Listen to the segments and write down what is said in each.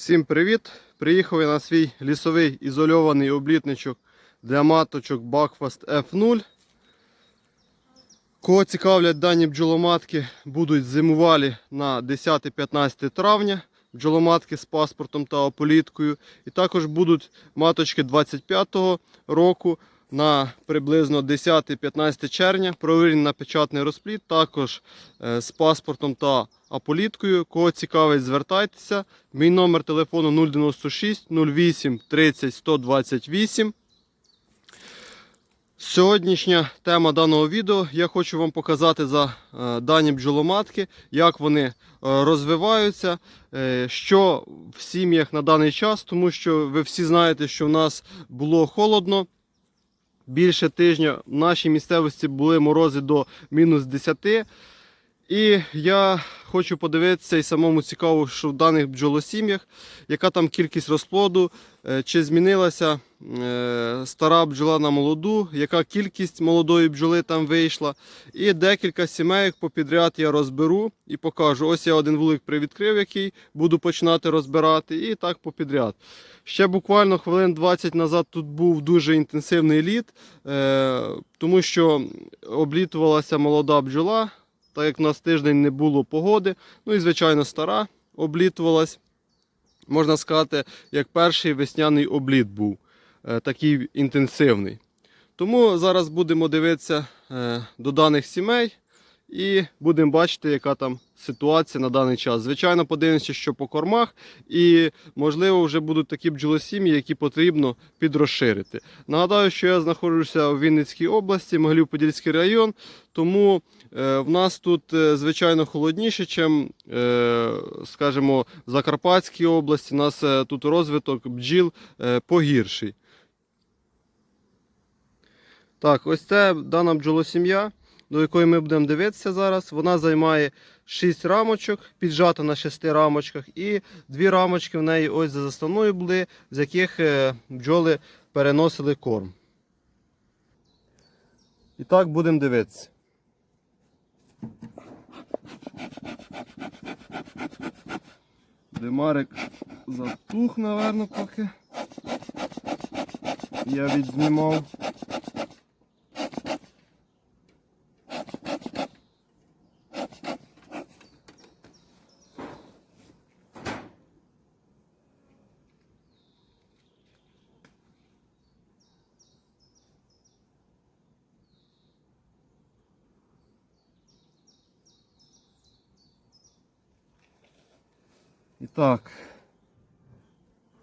Всім привіт! Приїхав я на свій лісовий ізольований облітничок для маточок Buckfast F0. Кого цікавлять дані бджоломатки, будуть зимувалі на 10-15 травня. Бджоломатки з паспортом та ополіткою. І також будуть маточки 25-го року на приблизно 10-15 червня. Провірені на печатний розплід, також е, з паспортом та аполіткою. Кого цікавить, звертайтеся. Мій номер телефону 096 08 30 128. Сьогоднішня тема даного відео я хочу вам показати за е, дані бджоломатки, як вони е, розвиваються, що в сім'ях на даний час, тому що ви всі знаєте, що в нас було холодно. Більше тижня в нашій місцевості були морози до мінус 10. І я хочу подивитися і самому цікаво, що в даних бджолосім'ях, яка там кількість розплоду, е, чи змінилася е, стара бджола на молоду, яка кількість молодої бджоли там вийшла. І декілька сімейок попідряд я розберу і покажу. Ось я один вулик привідкрив, який буду починати розбирати, і так попідряд. Ще буквально хвилин 20 назад тут був дуже інтенсивний літ, е, тому що облітувалася молода бджола так як у нас тиждень не було погоди. Ну і, звичайно, стара облітувалась. Можна сказати, як перший весняний обліт був, е, такий інтенсивний. Тому зараз будемо дивитися е, до даних сімей і будемо бачити, яка там ситуація на даний час. Звичайно, подивимося, що по кормах, і, можливо, вже будуть такі бджолосім'ї, які потрібно підрозширити. Нагадаю, що я знаходжуся у Вінницькій області, Могилів-Подільський район, тому е, в нас тут, е, звичайно, холодніше, ніж, е, скажімо, в Закарпатській області. У нас тут розвиток бджіл погірший. Так, ось це дана бджолосім'я, до якої ми будемо дивитися зараз. Вона займає 6 рамочок, піджата на 6 рамочках, і дві рамочки в неї ось за заставною були, з яких е, бджоли переносили корм. І так будемо дивитися. Димарик затух, напевно, поки я відзнімав. Так,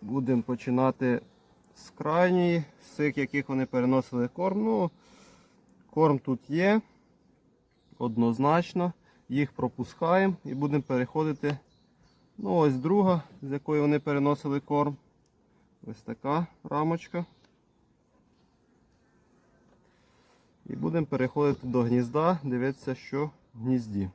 будемо починати з крайньої, з цих, яких вони переносили корм. Ну, корм тут є, однозначно. Їх пропускаємо і будемо переходити. Ну, ось друга, з якої вони переносили корм. Ось така рамочка. І будемо переходити до гнізда, дивитися, що в гнізді.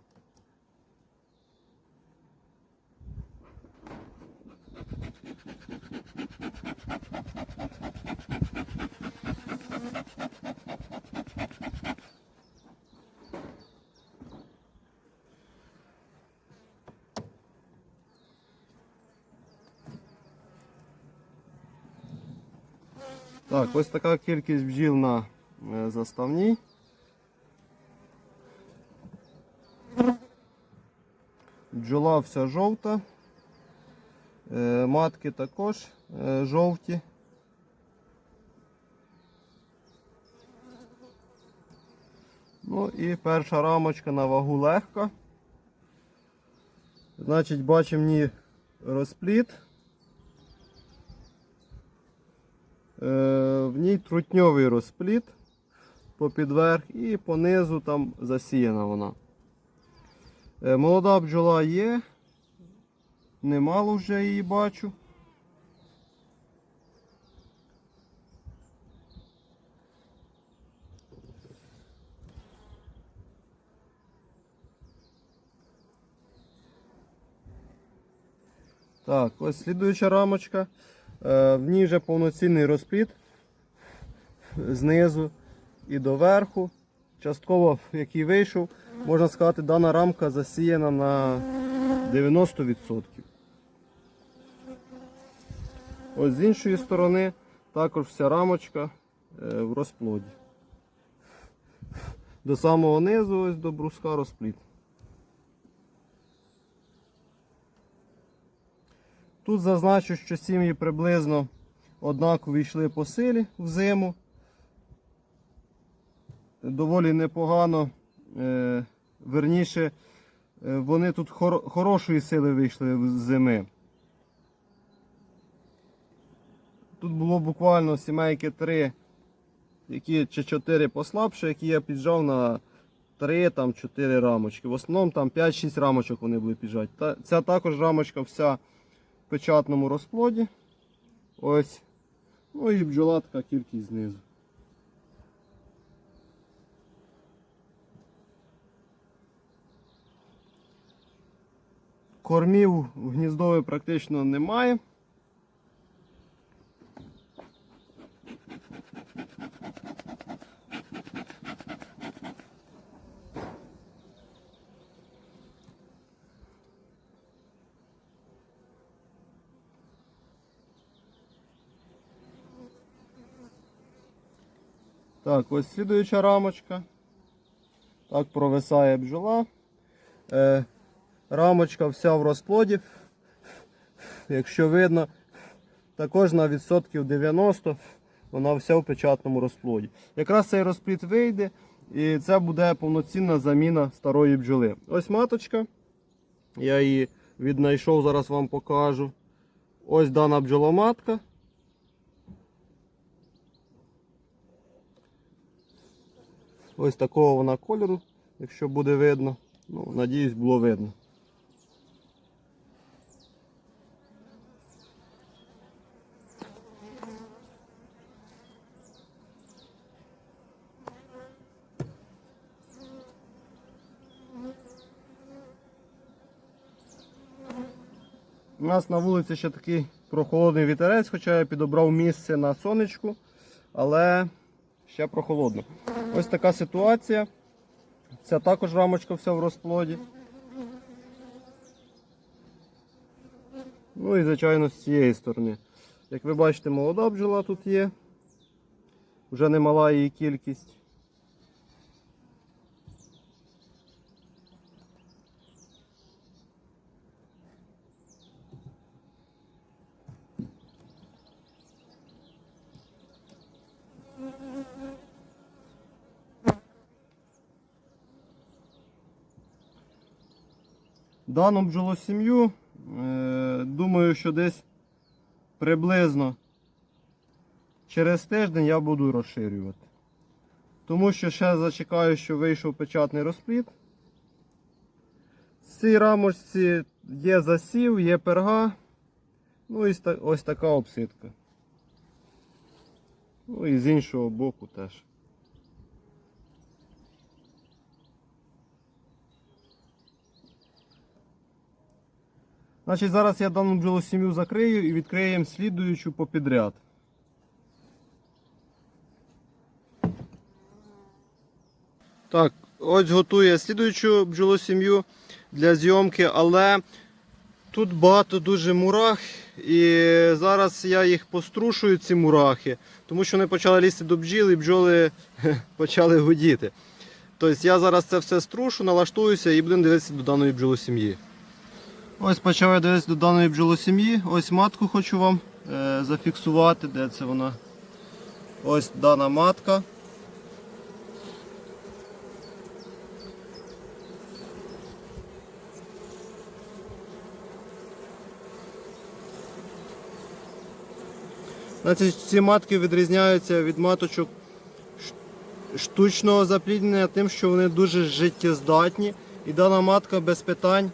Так, ось така кількість бджіл на е, заставній. Бджола вся жовта. Е, Матки також е, жовті. Ну і перша рамочка на вагу легка. Значить, бачимо в ній розпліт. Е, В ній трутньовий розпліт попідверх і понизу там засіяна вона. Е, Молода бджола є, немало вже її бачу. Так, ось слідуюча рамочка. Е, В ній вже повноцінний розпліт знизу і до верху. Частково, який вийшов, можна сказати, дана рамка засіяна на 90%. Ось з іншої сторони також вся рамочка е, в розплоді. До самого низу ось до бруска розплід. Тут зазначу, що сім'ї приблизно однаково йшли по силі в зиму. Доволі непогано. Е, верніше, е, вони тут хор- хорошої сили вийшли з зими. Тут було буквально сімейки 3, які чи 4 послабше, які я піджав на 3 там 4 рамочки. В основному там 5-6 рамочок вони були піджати. Ця також рамочка вся печатному розплоді. Ось. Ну і бджола така кількість знизу. Кормів в гніздові практично немає. Так, ось слідуюча рамочка. Так провисає бджола. Е, рамочка вся в розплоді. Якщо видно, також на відсотків 90 вона вся в печатному розплоді. Якраз цей розплід вийде і це буде повноцінна заміна старої бджоли. Ось маточка. Я її віднайшов, зараз вам покажу. Ось дана бджоломатка. Ось такого вона кольору, якщо буде видно. Ну, надіюсь, було видно. У нас на вулиці ще такий прохолодний вітерець, хоча я підобрав місце на сонечку, але ще прохолодно. Ось така ситуація. Ця також рамочка вся в розплоді. Ну і, звичайно, з цієї сторони. Як ви бачите, молода бджола тут є. Вже немала її кількість. Дану бджолосім'ю, е, думаю, що десь приблизно через тиждень я буду розширювати. Тому що ще зачекаю, що вийшов печатний розплід. В цій рамочці є засів, є перга. Ну і ось така обсидка. Ну і з іншого боку теж. Значить, зараз я дану бджолосім'ю закрию і відкриємо слідуючу попідряд. Так, ось готує слідуючу бджолосім'ю для зйомки, але тут багато дуже мурах. І зараз я їх пострушую, ці мурахи, тому що вони почали лізти до бджіл і бджоли почали гудіти. Тобто я зараз це все струшу, налаштуюся і будемо дивитися до даної бджолосім'ї. Ось почав я дивитися до даної бджолосім'ї. Ось матку хочу вам е, зафіксувати. Де це вона? Ось дана матка. Значить, ці матки відрізняються від маточок штучного запліднення тим, що вони дуже життєздатні. І дана матка без питань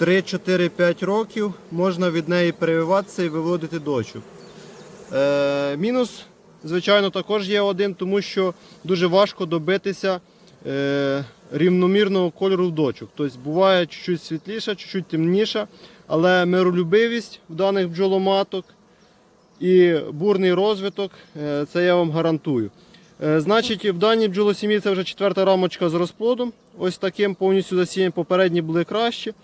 3-4-5 років можна від неї перевиватися і виводити дочок. Е, мінус, звичайно, також є один, тому що дуже важко добитися е, рівномірного кольору в дочок. Тобто буває чуть-чуть світліша, чуть-чуть темніша, але миролюбивість в даних бджоломаток і бурний розвиток, е, це я вам гарантую. Е, Значить, в даній бджолосім'ї це вже четверта рамочка з розплодом. Ось таким повністю засіянням. Попередні були кращі.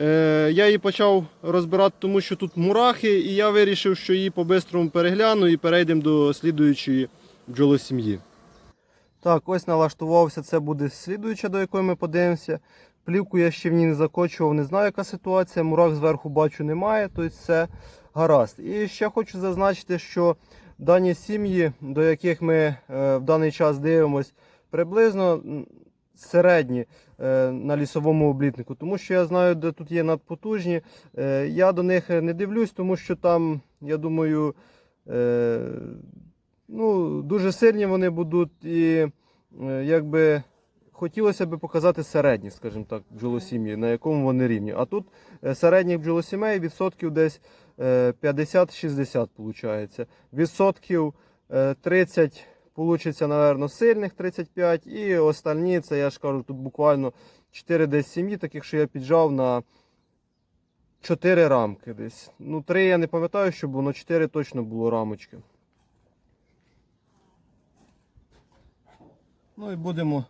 Е, я її почав розбирати, тому що тут мурахи, і я вирішив, що її по-бистрому перегляну і перейдемо до слідуючої бджолосім'ї. Так, ось налаштувався. Це буде слідуюча, до якої ми подивимося. Плівку я ще в ній не закочував, не знаю, яка ситуація. Мурах зверху бачу немає, тобто все гаразд. І ще хочу зазначити, що дані сім'ї, до яких ми е, в даний час дивимось, приблизно середні е, на лісовому облітнику. Тому що я знаю, де тут є надпотужні. Е, я до них не дивлюсь, тому що там, я думаю, е, ну, дуже сильні вони будуть і е, якби. Хотілося б показати середні, скажімо так, бджолосім'ї, на якому вони рівні. А тут е, середніх бджолосімей відсотків десь е, 50-60 виходить. Відсотків е, 30 получиться, напевно, сильних 35. І остальні, це я ж кажу, тут буквально 4 десь сім'ї, таких, що я піджав на 4 рамки десь. Ну, 3 я не пам'ятаю, що було, але 4 точно було рамочки. Ну і будемо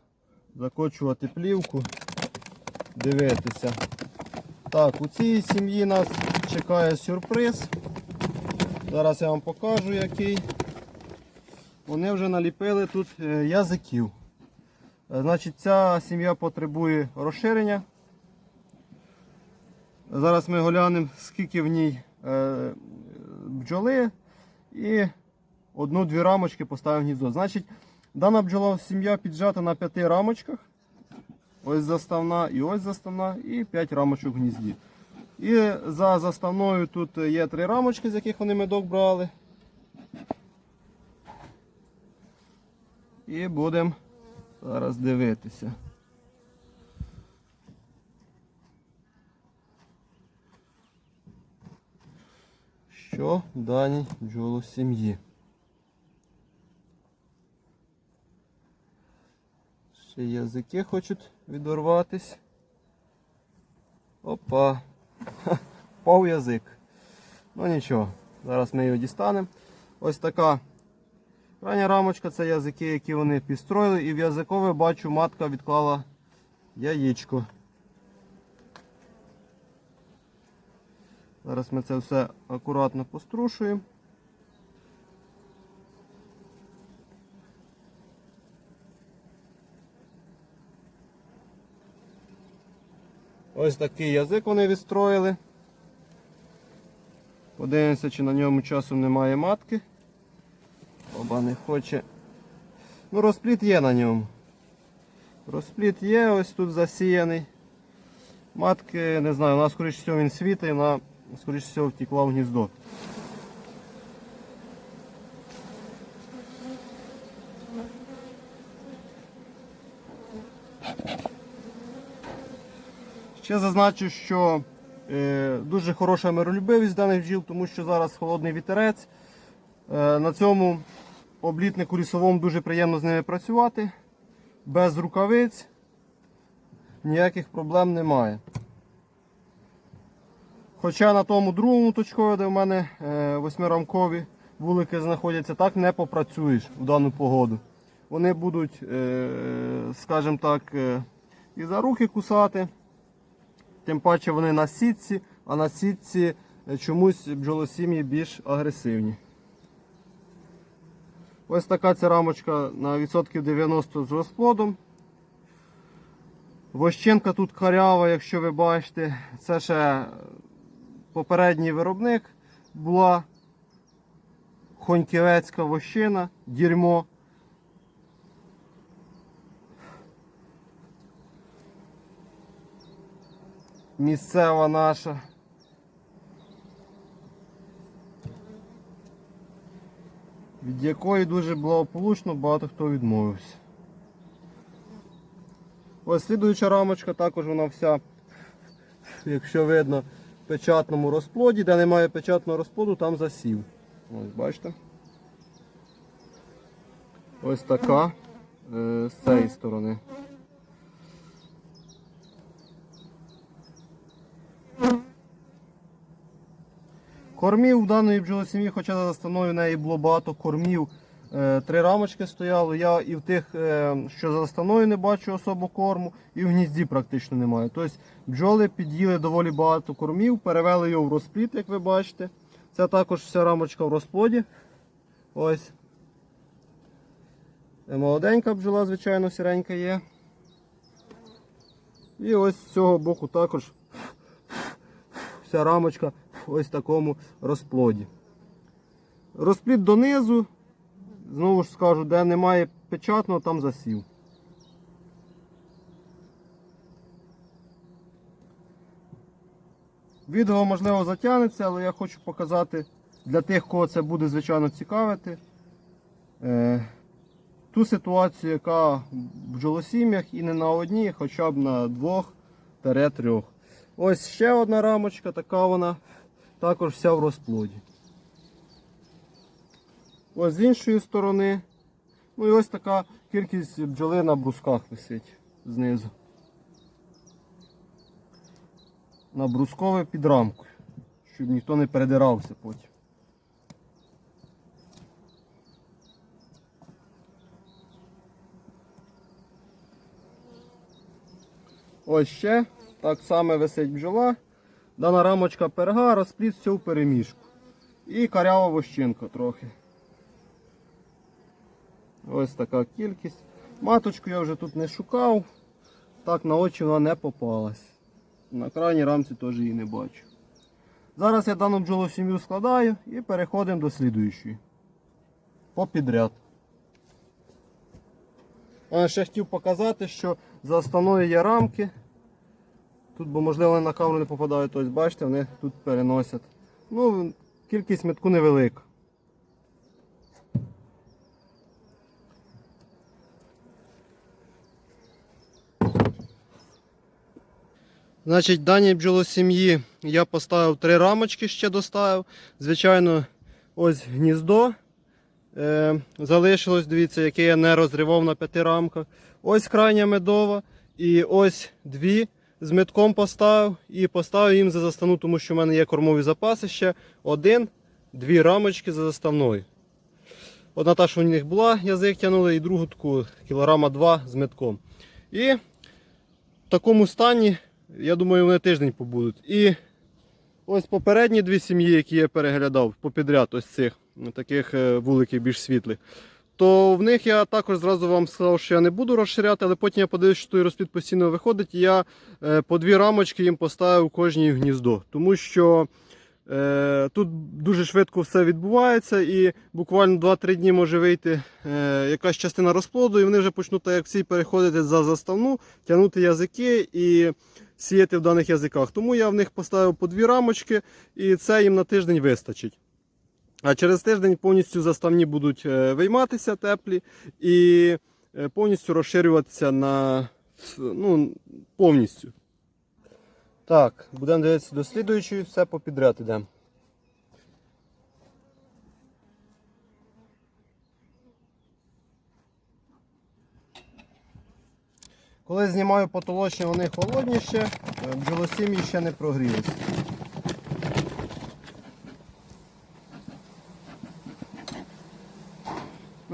закочувати плівку, дивитися. Так, у цій сім'ї нас чекає сюрприз. Зараз я вам покажу який. Вони вже наліпили тут е, язиків. Е, Значить, ця сім'я потребує розширення. Зараз ми глянемо, скільки в ній е, бджоли і одну-дві рамочки поставимо гніздо. Значить, дана бджола сім'я піджата на п'яти рамочках. Ось заставна і ось заставна, і 5 рамочок в гнізді. І за заставною тут є три рамочки, з яких вони медок брали. І будемо зараз дивитися. Що в даній бджолосім'ї? Ще язики хочуть відорватись. Опа. Пав язик. Ну нічого, зараз ми його дістанемо. Ось така крайня рамочка це язики, які вони підстроїли. І в язикове бачу, матка відклала яєчко. Зараз ми це все акуратно пострушуємо. Ось такий язик вони відстроїли. Подивимося, чи на ньому часом немає матки. Оба не хоче. Ну, розпліт є на ньому. Розпліт є, ось тут засіяний. Матки, не знаю, у нас, скоріш всього, він світить, вона, скоріш всього, втекла в гніздо. Ще зазначу, що е, дуже хороша миролюбивість даних бджіл, тому що зараз холодний вітерець. Е, на цьому облітнику лісовому дуже приємно з ними працювати. Без рукавиць ніяких проблем немає. Хоча на тому другому точкові, де в мене е, восьмирамкові вулики знаходяться, так не попрацюєш в дану погоду. Вони будуть, е, скажімо так, е, і за руки кусати. Тим паче вони на сітці, а на сітці чомусь бджолосім'ї більш агресивні. Ось така ця рамочка на відсотків 90 з розплодом. Вощенка тут карява, якщо ви бачите, це ще попередній виробник була Хоньківецька вощина, дерьмо. Місцева наша. Від якої дуже благополучно багато хто відмовився. Ось слідуюча рамочка, також вона вся, якщо видно, в печатному розплоді, де немає печатного розплоду, там засів. Ось бачите. Ось така е, з цієї сторони. Кормів в даної бджолосім'ї, хоча за застановою в неї було багато кормів е, три рамочки стояло. Я і в тих, е, що за заставною не бачу особо корму, і в гнізді практично немає. Тобто бджоли під'їли доволі багато кормів, перевели його в розплід, як ви бачите. Це також вся рамочка в розплоді. Ось. Е, Молоденька бджола, звичайно, сіренька є. І ось з цього боку також вся рамочка ось такому розплоді. Розплід донизу, знову ж скажу, де немає печатного, там засів. Відео можливо затягнеться, але я хочу показати для тих, кого це буде звичайно цікавити. е, Ту ситуацію, яка в бджолосім'ях і не на одній, хоча б на двох-трьох. Ось ще одна рамочка, така вона також вся в розплоді. Ось з іншої сторони. Ну і ось така кількість бджоли на брусках висить знизу. На брускове під рамкою, щоб ніхто не передирався потім. Ось ще так само висить бджола. Дана рамочка перга, розпліт все в переміжку. І карява вощинка трохи. Ось така кількість. Маточку я вже тут не шукав. Так на очі вона не попалась. На крайній рамці теж її не бачу. Зараз я дану бджолу сім'ю складаю і переходимо до слідуючої. Попідряд. А ще хотів показати, що за основною є рамки. Тут, бо можливо вони на камеру не попадають, ось бачите, вони тут переносять. Ну, кількість метку невелика. Значить, даній бджолосім'ї я поставив три рамочки ще доставив. Звичайно, ось гніздо е, залишилось, дивіться, яке я не розривав на п'яти рамках. Ось крайня медова. І ось дві з метком поставив і поставив їм за заставну, тому що в мене є кормові запаси ще. Один, дві рамочки за заставною. Одна та, що в них була, язик тягнули, і другу таку кілограма два з метком. І в такому стані, я думаю, вони тиждень побудуть. І ось попередні дві сім'ї, які я переглядав попідряд, ось цих таких е, вуликів більш світлих. То в них я також зразу вам сказав, що я не буду розширяти, але потім я подивився, що той розплід постійно виходить, і я е, по дві рамочки їм поставив кожній гніздо. Тому що е, тут дуже швидко все відбувається, і буквально 2-3 дні може вийти е, якась частина розплоду, і вони вже почнуть як всі переходити за заставну, тягнути язики і сіяти в даних язиках. Тому я в них поставив по дві рамочки, і це їм на тиждень вистачить. А через тиждень повністю заставні будуть е, вийматися теплі і е, повністю розширюватися на ну, повністю. Так, будемо дивитися до слідуючої, все попідряд ідемо. Коли знімаю потолочні, вони холодні ще, е, бджолосім'ї ще не прогрілися.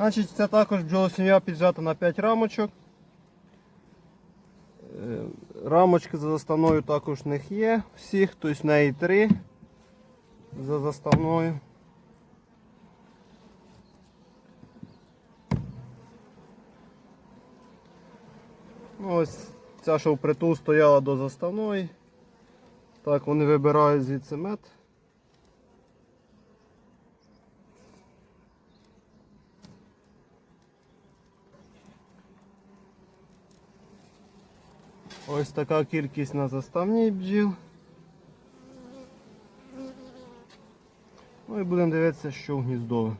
Значить, це також бджолосім'я піджата на 5 рамочок. Е, Рамочки за заставною також в них є всіх, тобто в неї 3 за заставною. Ну, ось ця, що впритул стояла до заставної. Так, вони вибирають звідси мед. Ось така кількість на заставній бджіл. Ну і будемо дивитися, що в гніздове.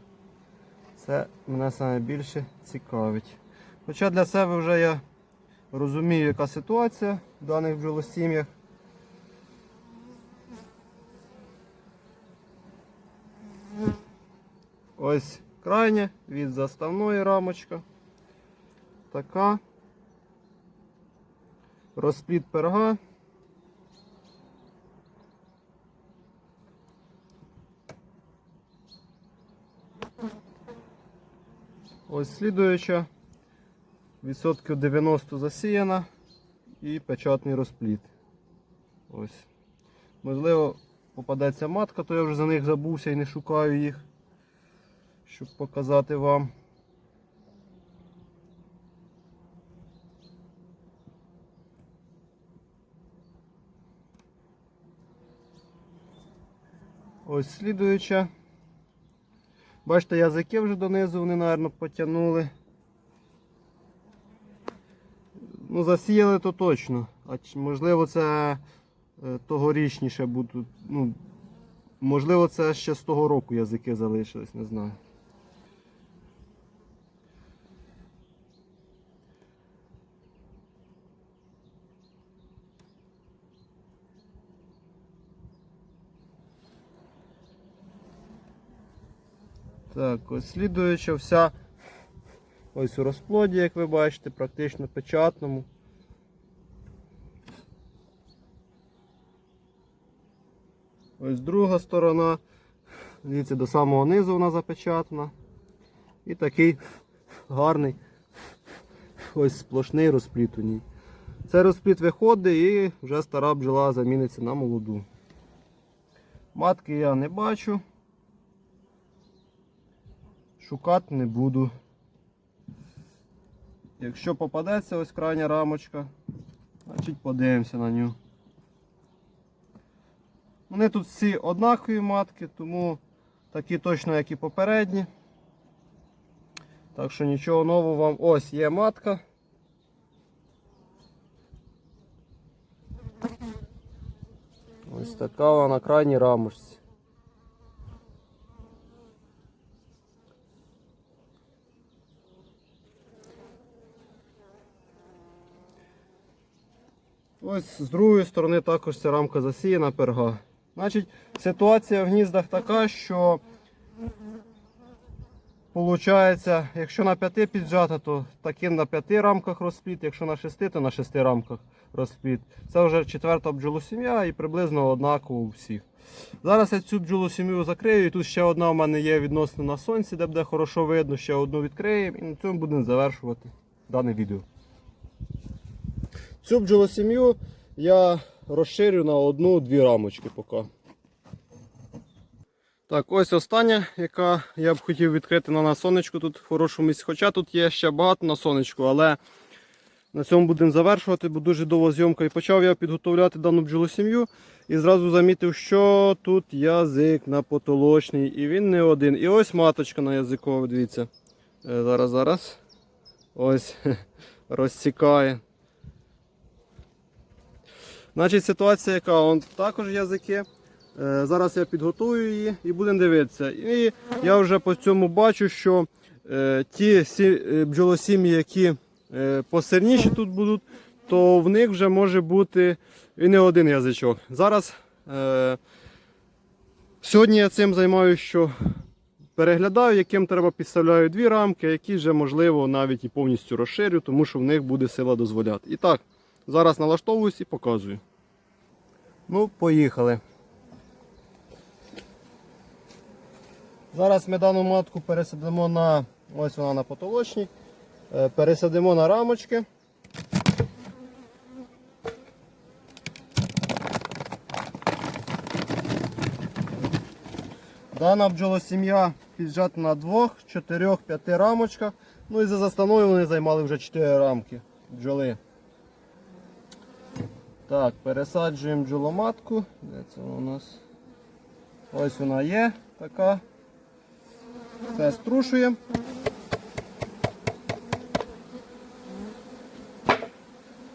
Це мене найбільше цікавить. Хоча для себе вже я розумію, яка ситуація в даних бджолосім'ях. Ось крайня від заставної рамочка. Така. Розплід пирога. ось слідуюча. Відсотків 90 засіяна і печатний розпліт. Ось. Можливо, попадеться матка, то я вже за них забувся і не шукаю їх, щоб показати вам. Ось слідуюча. Бачите, язики вже донизу вони, мабуть, потягнули. Ну, засіяли то точно. А можливо це е, тогорічніше будуть. Ну, можливо, це ще з того року язики залишились, не знаю. Так, ось слідуюча вся ось у розплоді, як ви бачите, практично печатному. Ось друга сторона. Дивіться, до самого низу вона запечатана. І такий гарний ось сплошний розпліт у ній. Цей розпліт виходить і вже стара бджола заміниться на молоду. Матки я не бачу. Шукати не буду. Якщо попадеться ось крайня рамочка, значить подивимося на нього. Вони тут всі однакові матки, тому такі точно, як і попередні. Так що нічого нового вам. Ось є матка. Ось така вона на крайній рамочці. Ось з другої сторони також ця рамка засіяна перга. Значить, ситуація в гніздах така, що Получається, якщо на 5 піджата, то таким на 5 рамках розпліт, якщо на 6, то на 6 рамках розпліт. Це вже четверта бджолосім'я і приблизно однаково у всіх. Зараз я цю бджолосім'ю закрию, і тут ще одна у мене є відносно на сонці, де буде хорошо видно, ще одну відкриємо і на цьому будемо завершувати дане відео. Цю бджолосім'ю я розширю на одну-дві рамочки поки. Так, ось остання, яка я б хотів відкрити на сонечку тут в хорошому місці. Хоча тут є ще багато на сонечку, але на цьому будемо завершувати, бо дуже довга зйомка. І почав я підготовляти дану бджолосім'ю і зразу замітив, що тут язик на потолочний, і він не один. І ось маточка на язиковий, дивіться. Е, Зараз, зараз. Ось розсікає. Значить, ситуація яка? Он також язики. Е, Зараз я підготую її і будемо дивитися. І я вже по цьому бачу, що е, ті е, бджолосім'ї, які посильніші тут будуть, то в них вже може бути і не один язичок. Зараз сьогодні я цим займаюся, що переглядаю, яким треба підставляю дві рамки, які вже можливо навіть і повністю розширю, тому що в них буде сила дозволяти. І так, зараз налаштовуюсь і показую. Ну, поїхали. Зараз ми дану матку пересадимо на ось вона на потолочній. Е, Пересадимо на рамочки. Дана бджолосім'я піджата на двох, чотирьох, п'яти рамочках. Ну і за застановою вони займали вже 4 рамки бджоли. Так, пересаджуємо бджоломатку. Де це у нас? Ось вона є така. Це струшуємо.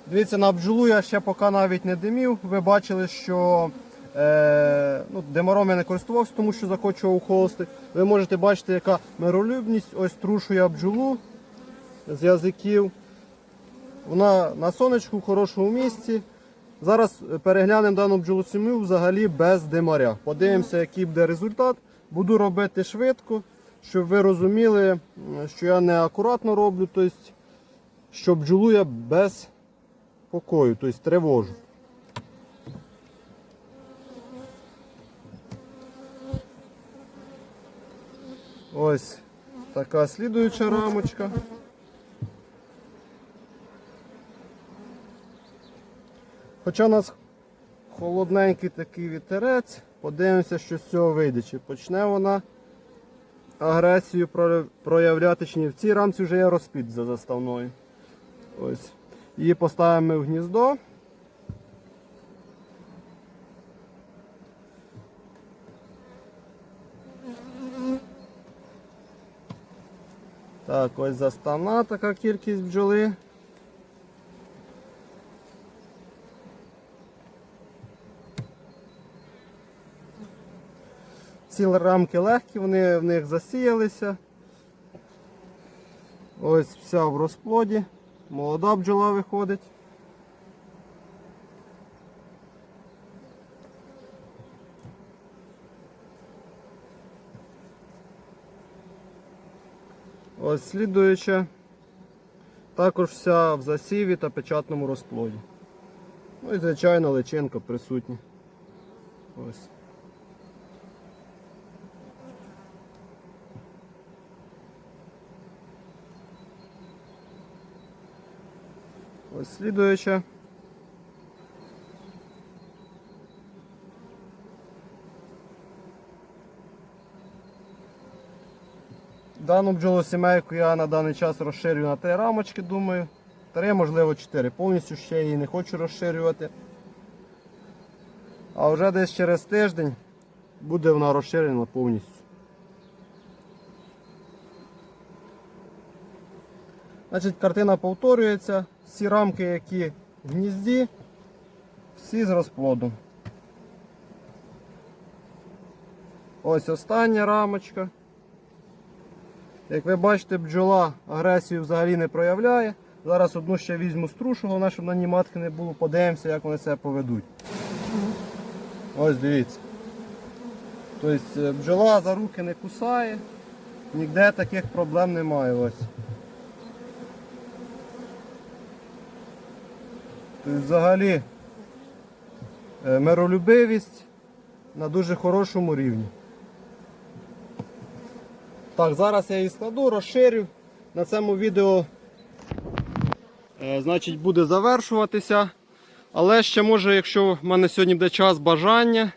Дивіться, на бджолу я ще поки навіть не димів. Ви бачили, що е, ну, димаром я не користувався, тому що захочував холости. Ви можете бачити, яка миролюбність. Ось трушує бджолу з язиків. Вона на сонечку в хорошому місці. Зараз переглянемо дану бджолосім'ю взагалі без димаря. Подивимося, який буде результат. Буду робити швидко, щоб ви розуміли, що я не акуратно роблю, тобто, що бджолу я без покою, тобто тривожу. Ось Така слідуюча рамочка. Хоча у нас холодненький такий вітерець, подивимося, що з цього вийде. Чи почне вона агресію проявляти чи ні. В цій рамці вже є розпід за заставною. Ось. Її поставимо в гніздо. Так, ось заставна така кількість бджоли. Ці рамки легкі, вони в них засіялися. Ось вся в розплоді. Молода бджола виходить. Ось слідуюча. Також вся в засіві та печатному розплоді. Ну і звичайно личинка присутня. Ось. Ось слідуюча. Дану бджолосімейку я на даний час розширюю на три рамочки, думаю. Три, можливо, чотири. Повністю ще її не хочу розширювати. А вже десь через тиждень буде вона розширена повністю. Значить, картина повторюється. Всі рамки, які в гнізді, всі з розплодом. Ось остання рамочка. Як ви бачите, бджола агресію взагалі не проявляє. Зараз одну ще візьму струшу, головне, щоб на ній матки не було. Подивимося, як вони себе поведуть. Ось дивіться. Тобто е, бджола за руки не кусає, ніде таких проблем немає. Ось. Взагалі е, миролюбивість на дуже хорошому рівні. Так, зараз я її складу, розширю. На цьому відео е, значить, буде завершуватися. Але ще може, якщо в мене сьогодні буде час бажання,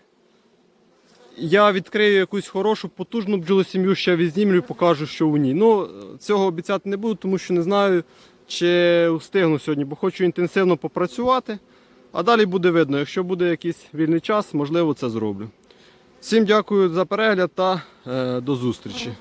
я відкрию якусь хорошу, потужну бджолосім'ю, ще відзнімлю і покажу, що у ній. Ну, цього обіцяти не буду, тому що не знаю, чи встигну сьогодні, бо хочу інтенсивно попрацювати. А далі буде видно, якщо буде якийсь вільний час, можливо, це зроблю. Всім дякую за перегляд та е, до зустрічі.